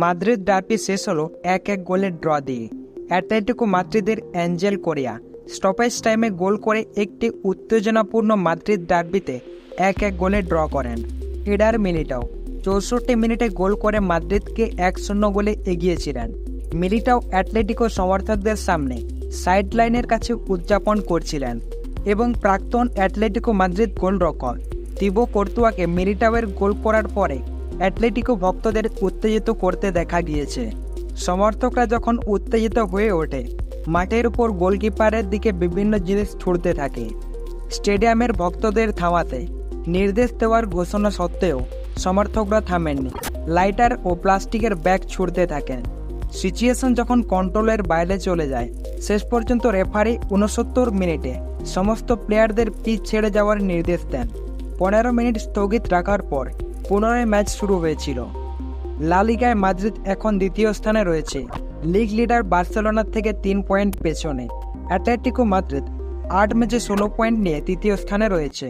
Madrid derby শেষ হলো এক এক গোলের ড্র দিয়ে। অ্যাটলেটিকো মাদ্রিদের অ্যাঞ্জেল কোরিয়া। স্টপেজ টাইমে গোল করে একটি উত্তেজনাপূর্ণ মাদ্রিদ ডার্বিতে এক এক গোলে ড্র করেন। Eder Militao. চৌষট্টি মিনিটে গোল করে মাদ্রিদকে এক শূন্য গোলে এগিয়েছিলেন। মিলিটাও অ্যাটলেটিকো সমর্থকদের সামনে সাইড লাইনের কাছে উদযাপন করছিলেন এবং প্রাক্তন অ্যাটলেটিকো মাদ্রিদ গোলরক্ষক তিবো কর্তুয়াকে মিলিটাওয়ের গোল করার পরে অ্যাটলেটিকো ভক্তদের উত্তেজিত করতে দেখা গিয়েছে। সমর্থকরা যখন উত্তেজিত হয়ে ওঠে, মাঠের উপর গোলকিপারের দিকে বিভিন্ন জিনিস ছুড়তে থাকে। স্টেডিয়ামের ভক্তদের থামাতে নির্দেশ দেওয়ার ঘোষণা সত্ত্বেও সমর্থকরা থামেননি। লাইটার ও প্লাস্টিকের ব্যাগ ছুড়তে থাকেন। সিচুয়েশন যখন কন্ট্রোলের বাইরে চলে যায়, শেষ পর্যন্ত রেফারি উনসত্তর মিনিটে সমস্ত প্লেয়ারদের পিচ ছেড়ে যাওয়ার নির্দেশ দেন। পনেরো মিনিট স্থগিত রাখার পর পুনরায় ম্যাচ শুরু হয়েছিল। লা লিগায় মাদ্রিদ এখন দ্বিতীয় স্থানে রয়েছে। লিগ লিডার বার্সেলোনার থেকে তিন পয়েন্ট পেছনে। অ্যাটলেটিকো মাদ্রিদ আট ম্যাচে ষোলো পয়েন্ট নিয়ে তৃতীয় স্থানে রয়েছে।